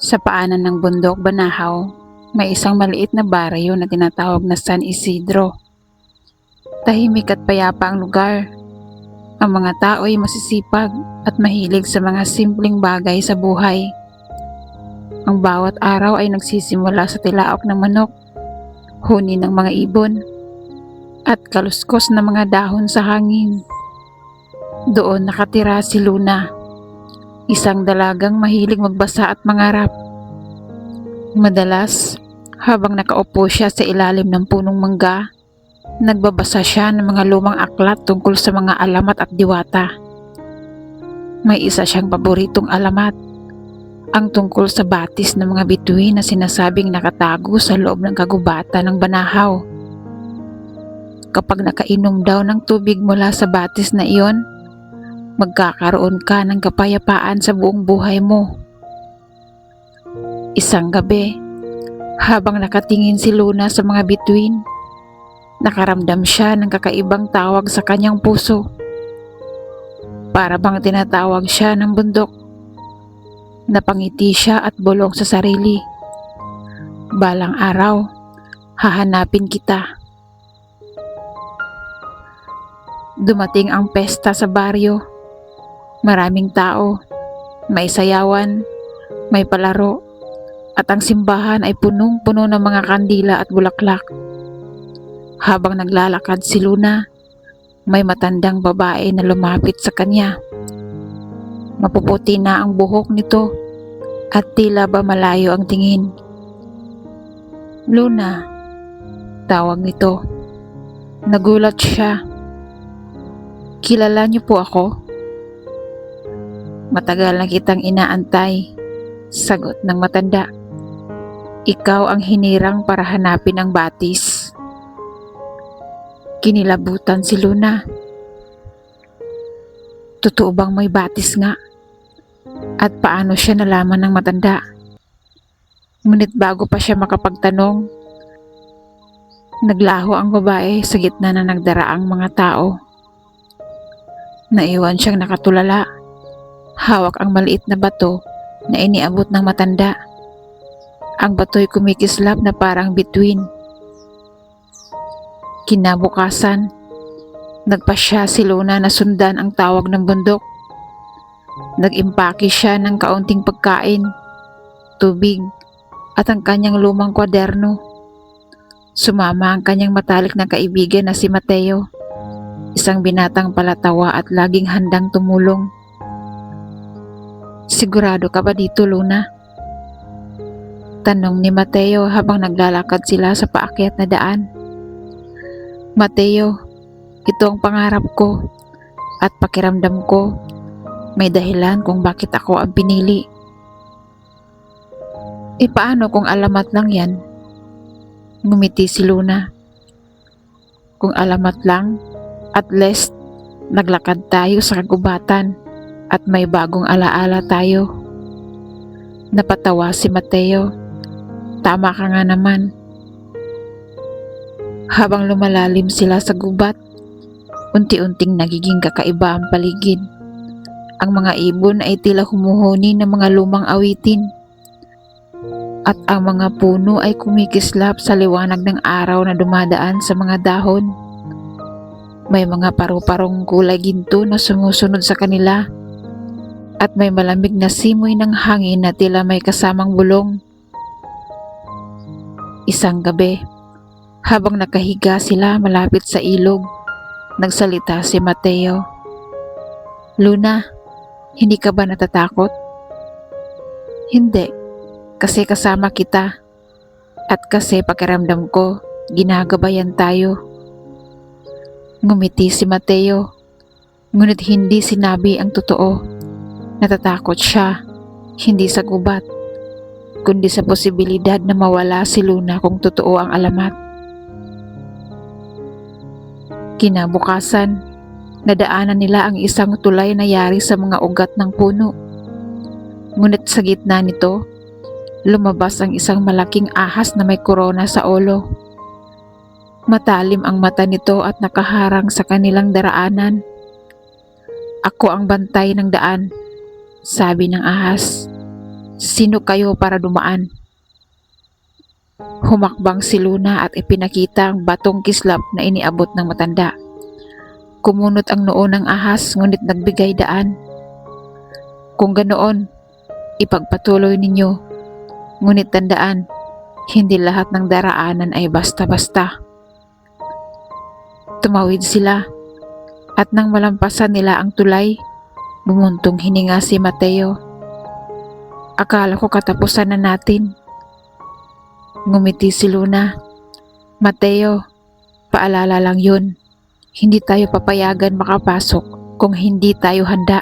Sa paanan ng bundok Banahaw, may isang maliit na baryo na tinatawag na San Isidro. Tahimik at payapa ang lugar. Ang mga tao ay masisipag at mahilig sa mga simpleng bagay sa buhay. Ang bawat araw ay nagsisimula sa tilaok ng manok, huni ng mga ibon, at kaluskos na mga dahon sa hangin. Doon nakatira si Luna, isang dalagang mahilig magbasa at mangarap. Madalas, habang nakaupo siya sa ilalim ng punong mangga, nagbabasa siya ng mga lumang aklat tungkol sa mga alamat at diwata. May isa siyang paboritong alamat, ang tungkol sa batis ng mga bituin na sinasabing nakatago sa loob ng kagubatan ng banahaw. Kapag nakainom daw ng tubig mula sa batis na iyon, magkakaroon ka ng kapayapaan sa buong buhay mo. Isang gabi, habang nakatingin si Luna sa mga bituin, nakaramdam siya ng kakaibang tawag sa kanyang puso. Para bang tinatawag siya ng bundok. Napangiti siya at bulong sa sarili. Balang araw, hahanapin kita. Dumating ang pesta sa baryo. Maraming tao, may sayawan, may palaro, at ang simbahan ay punong-puno ng mga kandila at bulaklak. Habang naglalakad si Luna, may matandang babae na lumapit sa kanya. Mapuputi na ang buhok nito at tila ba malayo ang tingin. Luna, tawag nito. Nagulat siya. Kilala niyo po ako? Matagal na kitang inaantay. Sagot ng matanda. Ikaw ang hinirang para hanapin ang batis. Kinilabutan si Luna. Totoo bang may batis nga? At paano siya nalaman ng matanda? Ngunit bago pa siya makapagtanong, naglaho ang babae sa gitna ng nagdaraang mga tao. Naiwan siyang nakatulala. Hawak ang maliit na bato na iniabot ng matanda. Ang bato'y kumikislap na parang bituin. Kinabukasan, nagpasya si Luna na sundan ang tawag ng bundok. Nag-impake siya ng kaunting pagkain, tubig, at ang kanyang lumang kwaderno. Sumama ang kanyang matalik na kaibigan na si Mateo, isang binatang palatawa at laging handang tumulong. Sigurado ka ba dito, Luna? Tanong ni Mateo habang naglalakad sila sa paakyat na daan. Mateo, ito ang pangarap ko at pakiramdam ko may dahilan kung bakit ako ang pinili. E paano kung alamat lang yan? Ngumiti si Luna. Kung alamat lang, at least naglakad tayo sa kagubatan at may bagong alaala tayo. Napatawa si Mateo. Tama ka nga naman. Habang lumalalim sila sa gubat, unti-unting nagiging kakaiba ang paligid. Ang mga ibon ay tila humuhuni ng mga lumang awitin. At ang mga puno ay kumikislap sa liwanag ng araw na dumadaan sa mga dahon. May mga paru-parong kulay ginto na sumusunod sa kanila. At may malamig na simoy ng hangin na tila may kasamang bulong. Isang gabi, habang nakahiga sila malapit sa ilog, nagsalita si Mateo. Luna, hindi ka ba natatakot? Hindi, kasi kasama kita. At kasi pakiramdam ko, ginagabayan tayo. Ngumiti si Mateo, ngunit hindi sinabi ang totoo. Natatakot siya, hindi sa gubat. kundi sa posibilidad na mawala si Luna kung totoo ang alamat. Kinabukasan, nadaanan nila ang isang tulay na yari sa mga ugat ng puno. Ngunit sa gitna nito, lumabas ang isang malaking ahas na may korona sa ulo. Matalim ang mata nito at nakaharang sa kanilang daraanan. Ako ang bantay ng daan, sabi ng ahas. Sino kayo para dumaan? Humakbang si Luna at ipinakita ang batong kislap na iniabot ng matanda. Kumunot ang noo ng ahas ngunit nagbigay daan. Kung ganoon, ipagpatuloy ninyo. Ngunit tandaan, hindi lahat ng daraanan ay basta-basta. Tumawid sila at nang malampasan nila ang tulay, bumuntong hininga si Mateo. Akala ko katapusan na natin. Ngumiti si Luna. Mateo, paalala lang yun. Hindi tayo papayagan makapasok kung hindi tayo handa.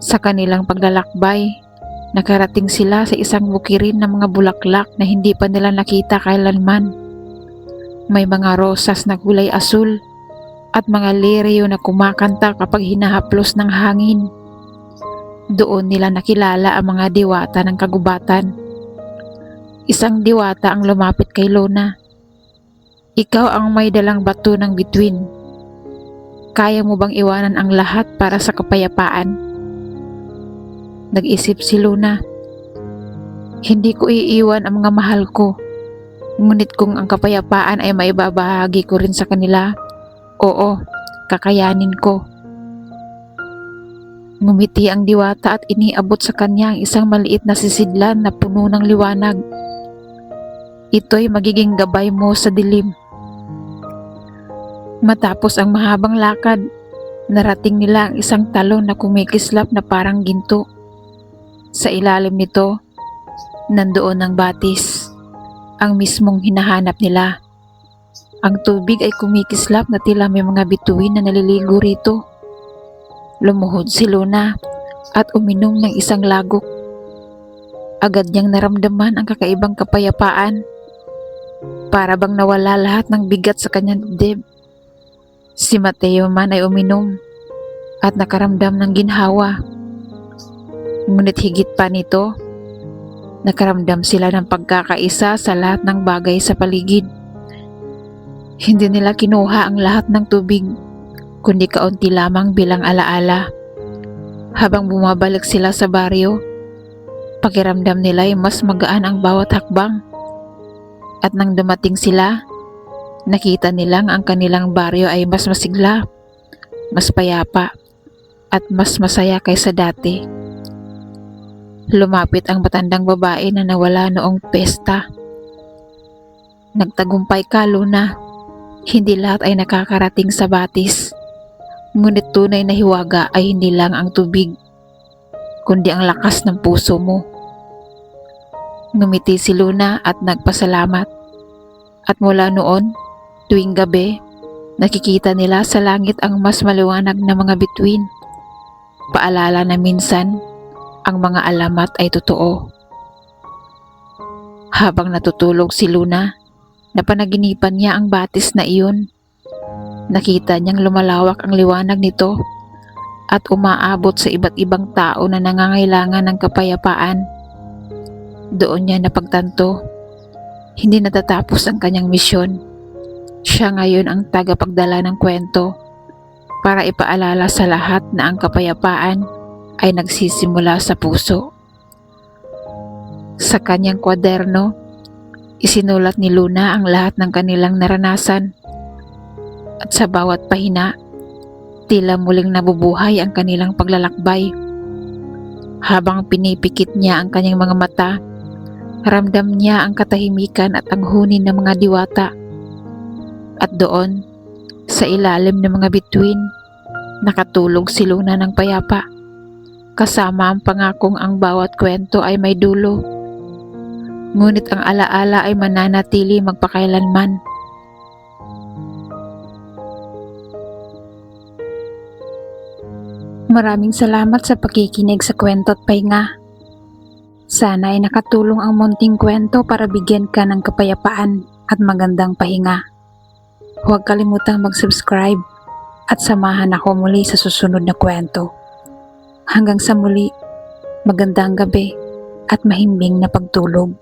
Sa kanilang paglalakbay, nakarating sila sa isang bukirin ng mga bulaklak na hindi pa nila nakita kailanman. May mga rosas na kulay asul at mga lirio na kumakanta kapag hinahaplos ng hangin. Doon nila nakilala ang mga diwata ng kagubatan. Isang diwata ang lumapit kay Lona. Ikaw ang may dalang bato ng bituin. Kaya mo bang iwanan ang lahat para sa kapayapaan? Nag-isip si Luna. Hindi ko iiwan ang mga mahal ko. Ngunit kung ang kapayapaan ay maibabahagi ko rin sa kanila, oo, kakayanin ko. Ngumiti ang diwata at iniabot sa kanya ang isang maliit na sisidlan na puno ng liwanag. Ito'y magiging gabay mo sa dilim. Matapos ang mahabang lakad, narating nila ang isang talon na kumikislap na parang ginto. Sa ilalim nito, nandoon ang batis, ang mismong hinahanap nila. Ang tubig ay kumikislap na tila may mga bituin na naliligo rito. Lumuhod si Luna at uminom ng isang lagok. Agad niyang naramdaman ang kakaibang kapayapaan. Para bang nawala lahat ng bigat sa kanyang dibdib. Si Mateo man ay uminom at nakaramdam ng ginhawa. Ngunit higit pa nito, nakaramdam sila ng pagkakaisa sa lahat ng bagay sa paligid. Hindi nila kinuha ang lahat ng tubig, kundi kaunti lamang bilang alaala. Habang bumabalik sila sa baryo, pakiramdam nila ay mas magaan ang bawat hakbang. At nang dumating sila, nakita nilang ang kanilang baryo ay mas masigla, mas payapa, at mas masaya kaysa dati. Lumapit ang matandang babae na nawala noong pesta. Nagtagumpay ka, Luna. Hindi lahat ay nakakarating sa batis. Ngunit tunay na hiwaga ay hindi lang ang tubig, kundi ang lakas ng puso mo. Ngumiti si Luna at nagpasalamat. At mula noon, tuwing gabi, nakikita nila sa langit ang mas maliwanag na mga bituin. Paalala na minsan, ang mga alamat ay totoo. Habang natutulog si Luna, napanaginipan niya ang batis na iyon. Nakita niyang lumalawak ang liwanag nito at umaabot sa iba't ibang tao na nangangailangan ng kapayapaan. Doon niya napagtanto, hindi natatapos ang kanyang misyon. Siya ngayon ang tagapagdala ng kwento para ipaalala sa lahat na ang kapayapaan ay nagsisimula sa puso. Sa kanyang kwaderno, isinulat ni Luna ang lahat ng kanilang naranasan at sa bawat pahina, tila muling nabubuhay ang kanilang paglalakbay. Habang pinipikit niya ang kanyang mga mata, ramdam niya ang katahimikan at ang hunin ng mga diwata. At doon, sa ilalim ng mga bituin, nakatulog si Luna ng payapa. Kasama ang pangakong ang bawat kwento ay may dulo. Ngunit ang alaala ay mananatili magpakailanman. Maraming salamat sa pakikinig sa kwento at pahinga. Sana ay nakatulong ang munting kwento para bigyan ka ng kapayapaan at magandang pahinga. Huwag kalimutang mag-subscribe at samahan ako muli sa susunod na kwento. Hanggang sa muli, magandang gabi at mahimbing na pagtulog.